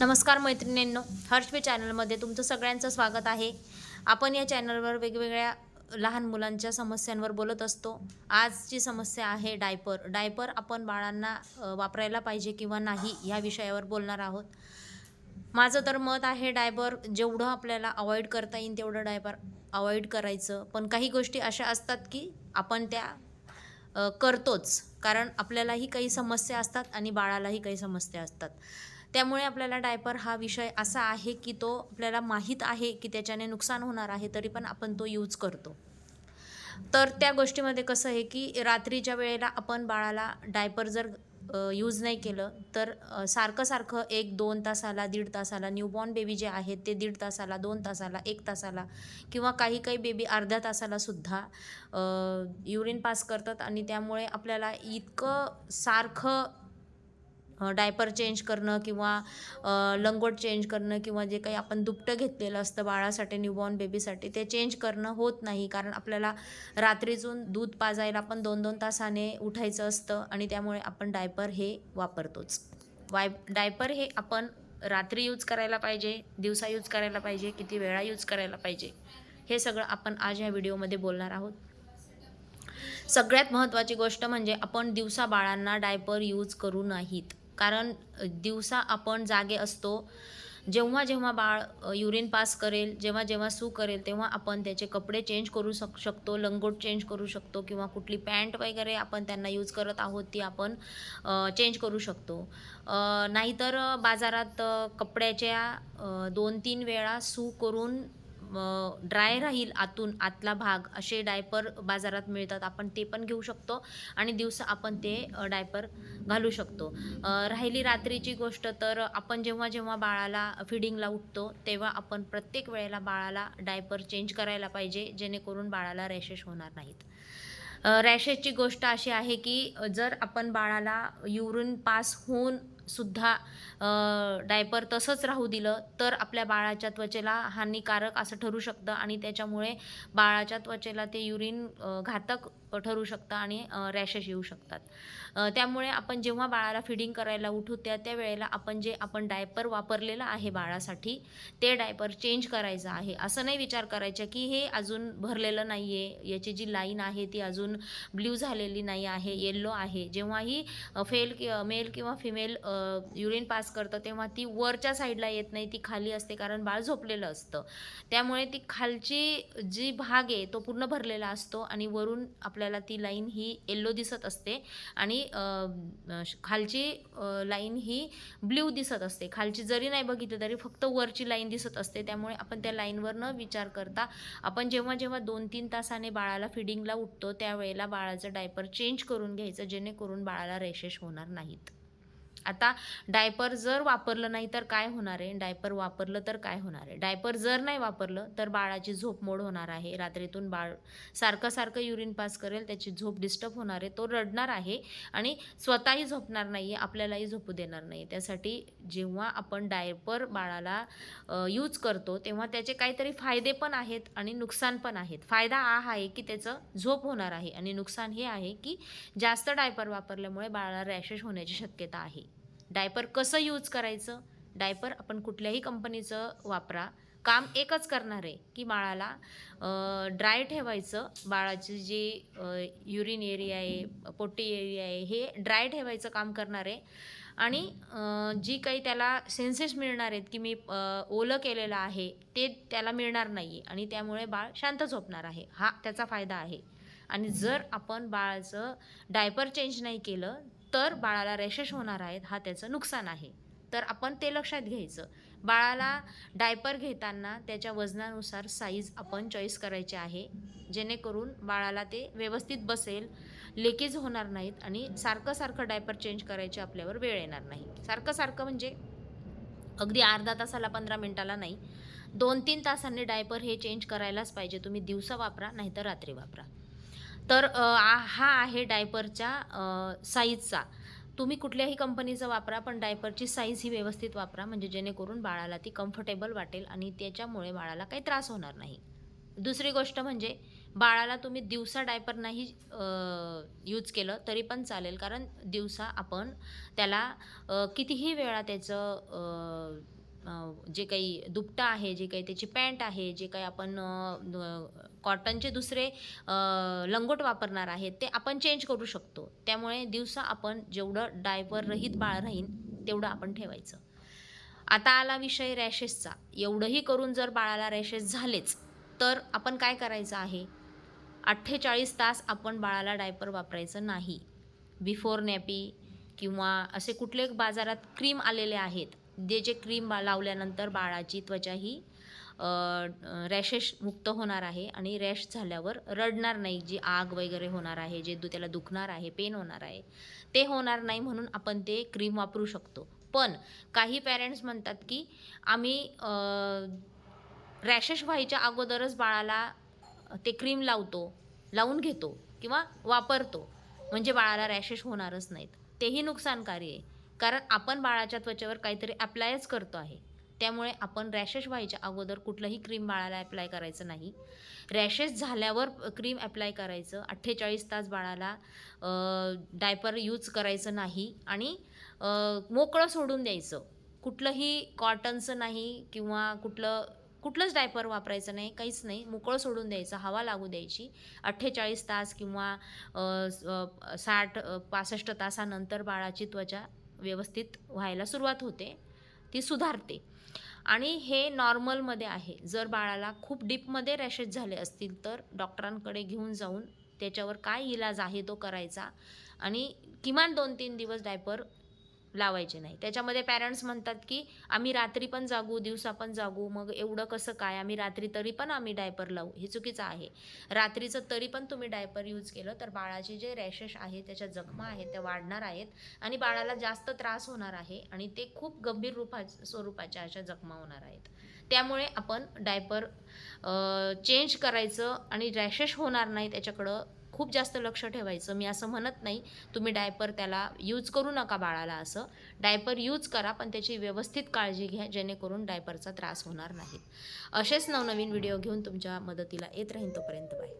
नमस्कार मैत्रिणींनो हर्षवे चॅनलमध्ये तुमचं सगळ्यांचं स्वागत आहे. आपण या चॅनलवर वेगवेगळ्या लहान मुलांच्या समस्यांवर बोलत असतो. आजची समस्या आहे डायपर. डायपर आपण बाळांना वापरायला पाहिजे किंवा नाही ह्या विषयावर बोलणार आहोत. माझं तर मत आहे डायपर जेवढं आपल्याला अवॉइड करता येईल तेवढं डायपर अवॉइड करायचं. पण काही गोष्टी अशा असतात की आपण त्या करतोच. कारण आपल्यालाही काही समस्या असतात आणि बाळालाही काही समस्या असतात. त्यामुळे आपल्याला डायपर हा विषय असा आहे की तो आपल्याला माहीत आहे की त्याच्याने नुकसान होणार आहे तरी पण आपण तो यूज करतो. तर त्या गोष्टीमध्ये कसं आहे की रात्रीच्या वेळेला आपण बाळाला डायपर जर यूज नाही केलं तर सारखं सारखं एक दोन तासाला दीड तासाला न्यूबॉर्न बेबी जे आहेत ते दीड तासाला दोन तासाला एक तासाला किंवा काही काही बेबी अर्ध्या तासाला सुद्धा युरिन पास करतात आणि त्यामुळे आपल्याला इतकं सारखं डायपर चेंज करणं किंवा लंगोट चेंज करणं किंवा जे काही आपण दुपटं घेतलेलं असतं बाळासाठी न्यूबॉर्न बेबीसाठी ते चेंज करणं होत नाही. कारण आपल्याला रात्रीतून दूध पाजायला पण दोन दोन तासाने उठायचं असतं आणि त्यामुळे आपण डायपर हे वापरतोच. वाय डायपर हे आपण रात्री यूज करायला पाहिजे दिवसा यूज करायला पाहिजे किती वेळा यूज करायला पाहिजे हे सगळं आपण आज ह्या व्हिडिओमध्ये बोलणार आहोत. सगळ्यात महत्त्वाची गोष्ट म्हणजे आपण दिवसा बाळांना डायपर यूज करू नाहीत. कारण दिवसा आपण जागे असतो. जेव्हा जेव्हा बाळ युरिन पास करेल जेव्हा जेव्हा सू करेल तेव्हा आपण त्याचे कपडे चेंज करू शक शकतो लंगोट चेंज करू शकतो किंवा कुठली पॅन्ट वगैरे आपण त्यांना यूज करत आहोत ती आपण चेंज करू शकतो. नाहीतर बाजारात कपड्याच्या दोन तीन वेळा सू करून ड्राय राहील आतून आतला भाग असे डायपर बाजारात मिळतात. आपण ते पण घेऊ शकतो आणि दिवसा आपण ते डायपर घालू शकतो. राहिली रात्रीची गोष्ट तर आपण जेव्हा जेव्हा बाळाला फिडिंगला उठतो तेव्हा आपण प्रत्येक वेळेला बाळाला डायपर चेंज करायला पाहिजे जेणेकरून बाळाला रॅशेस होणार नाहीत. रॅशेसची गोष्ट अशी आहे की जर आपण बाळाला युरिन पास होऊन सुद्धा डायपर तसंच राहू दिलं तर आपल्या बाळाच्या त्वचेला हानिकारक असं ठरू शकतं आणि त्याच्यामुळे बाळाच्या त्वचेला ते युरिन घातक ठरू शकतं आणि रॅशेस येऊ शकतात. त्यामुळे आपण जेव्हा बाळाला फिडिंग करायला उठू त्या त्या वेळेला आपण जे आपण डायपर वापरलेलं आहे बाळासाठी ते डायपर चेंज करायचं आहे. असं नाही विचार करायचा की हे अजून भरलेलं नाही आहे याची जी लाईन आहे ती अजून ब्ल्यू झालेली नाही आहे येल्लो आहे. जेव्हाही फेल कि मेल किंवा फिमेल युरिन पास करतं तेव्हा ती वरच्या साईडला येत नाही ती खाली असते कारण बाळ झोपलेलं असतं. त्यामुळे ती खालची जी भाग आहे तो पूर्ण भरलेला असतो आणि वरून आपल्याला ती लाईन ही येल्लो दिसत असते आणि खालची लाईन ही ब्ल्यू दिसत असते. खालची जरी नाही बघितली तरी फक्त वरची लाईन दिसत असते. त्यामुळे आपण त्या लाईनवर न विचार करता आपण जेव्हा जेव्हा दोन तीन तासाने बाळाला फिडिंगला उठतो त्यावेळेला बाळाचं डायपर चेंज करून घ्यायचं जेणेकरून बाळाला रेशेश होणार नाहीत. आता डायपर जर वापरलं नाही तर काय होणार आहे? डायपर वापरलं तर काय होणार आहे? डायपर जर नाही वापरलं तर बाळाची झोप मोड होणार आहे. रात्रीतून बाळ सारखं सारखं युरिन पास करेल त्याची झोप डिस्टर्ब होणार आहे तो रडणार आहे आणि स्वतःही झोपणार नाही आहे आपल्यालाही झोपू देणार नाही त्यासाठी जेव्हा आपण डायपर बाळाला यूज करतो तेव्हा त्याचे काहीतरी फायदे पण आहेत आणि नुकसान पण आहेत. फायदा हा आहे की त्याचं झोप होणार आहे आणि नुकसान हे आहे की जास्त डायपर वापरल्यामुळे बाळाला रॅशेस होण्याची शक्यता आहे. डायपर कसं यूज करायचं? डायपर आपण कुठल्याही कंपनीचं वापरा. काम एकच करणार आहे की बाळाला ड्राय ठेवायचं. बाळाची जी युरिन एरिया आहे पोटी एरिया आहे हे ड्राय ठेवायचं काम करणार आहे. आणि जी काही त्याला सेन्सेस मिळणार आहेत की मी ओलं केलेलं आहे ते त्याला मिळणार नाही आहे आणि त्यामुळे बाळ शांत झोपणार आहे. हा त्याचा फायदा आहे. आणि जर आपण बाळाचं डायपर चेंज नाही केलं तर बाळाला रॅशेस होणार आहेत हा त्याचं नुकसान आहे. तर आपण ते लक्षात घ्यायचं. बाळाला डायपर घेताना त्याच्या वजनानुसार साईज आपण चॉईस करायची आहे. जेणेकरून बाळाला ते व्यवस्थित बसेल लेकीज होणार नाहीत आणि सारखं सारखं डायपर चेंज करायचे आपल्यावर वेळ येणार नाही. सारखं सारखं म्हणजे अगदी अर्धा तासाला पंधरा मिनटाला नाही. दोन तीन तासांनी डायपर हे चेंज करायलाच पाहिजे. तुम्ही दिवसा वापरा नाहीतर रात्री वापरा. तर हा आहे डायपरच्या साईजचा. तुम्ही कुठल्याही कंपनीचं वापरा पण डायपरची साईज ही व्यवस्थित वापरा म्हणजे जेणेकरून बाळाला ती कम्फर्टेबल वाटेल आणि त्याच्यामुळे बाळाला काही त्रास होणार नाही. दुसरी गोष्ट म्हणजे बाळाला तुम्ही दिवसा डायपर नाही यूज केलं तरी पण चालेल. कारण दिवसा आपण त्याला कितीही वेळा त्याचं जे काही दुपटा आहे जे काही त्याची पॅन्ट आहे जे काही आपण कॉटनचे दुसरे लंगोट वापरणार आहेत ते आपण चेंज करू शकतो. त्यामुळे दिवसा आपण जेवढं डायपर रहित बाळ राहीन तेवढं आपण ठेवायचं. आता आला विषय रॅशेसचा एवढंही करून जर बाळाला रॅशेस झालेच तर आपण काय करायचं आहे? अठ्ठेचाळीस तास आपण बाळाला डायपर वापरायचं नाही. बिफोर नॅपी किंवा असे कुठले बाजारात क्रीम आलेले आहेत जे जे क्रीम बा लावल्यानंतर बाळाची त्वचा ही रॅशेस मुक्त होणार आहे आणि रॅश झाल्यावर रडणार नाही जी आग वगैरे होणार आहे जे दु त्याला दुखणार आहे पेन होणार आहे ते होणार नाही म्हणून आपण ते क्रीम वापरू शकतो. पण काही पॅरेंट्स म्हणतात की आम्ही रॅशेस व्हायच्या अगोदरच बाळाला ते क्रीम लावतो लावून घेतो किंवा वापरतो. म्हणजे बाळाला रॅशेस होणारच नाहीत. तेही नुकसानकारी आहे. कारण आपण बाळाच्या त्वचेवर काहीतरी अप्लायच करतो आहे. त्यामुळे आपण रॅशेस व्हायच्या अगोदर कुठलंही क्रीम बाळाला अप्लाय करायचं नाही. रॅशेस झाल्यावर क्रीम अप्लाय करायचं. अठ्ठेचाळीस तास बाळाला डायपर यूज करायचं नाही आणि मोकळं सोडून द्यायचं. कुठलंही कॉटनचं नाही किंवा कुठलं कुठलंच डायपर वापरायचं नाही काहीच नाही. मोकळं सोडून द्यायचं हवा लागू द्यायची. अठ्ठेचाळीस तास किंवा साठ पासष्ट तासानंतर बाळाची त्वचा व्यवस्थित व्हायला सुरुवात होते ती सुधारते. आणि हे नॉर्मलमध्ये आहे. जर बाळाला खूप डीपमध्ये रॅशेस झाले असतील तर डॉक्टरांकडे घेऊन जाऊन त्याच्यावर काय इलाज आहे तो करायचा. आणि किमान दोन तीन दिवस डायपर लावायचे नाही. त्याच्यामध्ये पॅरेंट्स म्हणतात की आम्ही रात्री पण जागू दिवसा पण जागू मग एवढं कसं काय? आम्ही रात्री तरी पण आम्ही डायपर लावू. हे चुकीचं आहे. रात्रीचं तरी पण तुम्ही डायपर यूज केलं तर बाळाचे जे रॅशेस आहे त्याच्या जखमा आहेत त्या वाढणार आहेत आणि बाळाला जास्त त्रास होणार आहे आणि ते खूप गंभीर रूपा स्वरूपाच्या अशा जखमा होणार आहेत. त्यामुळे आपण डायपर चेंज करायचं आणि रॅशेस होणार नाही त्याच्याकडं खूप जास्त लक्ष ठेवायचं. मी असं म्हणत नाही तुम्ही डायपर त्याला यूज करू नका बाळाला असं. डायपर यूज करा पण त्याची व्यवस्थित काळजी घ्या जेणेकरून डायपरचा त्रास होणार नाही. असेच नवनवीन व्हिडिओ घेऊन तुमच्या मदतीला येत राहीन तोपर्यंत बाय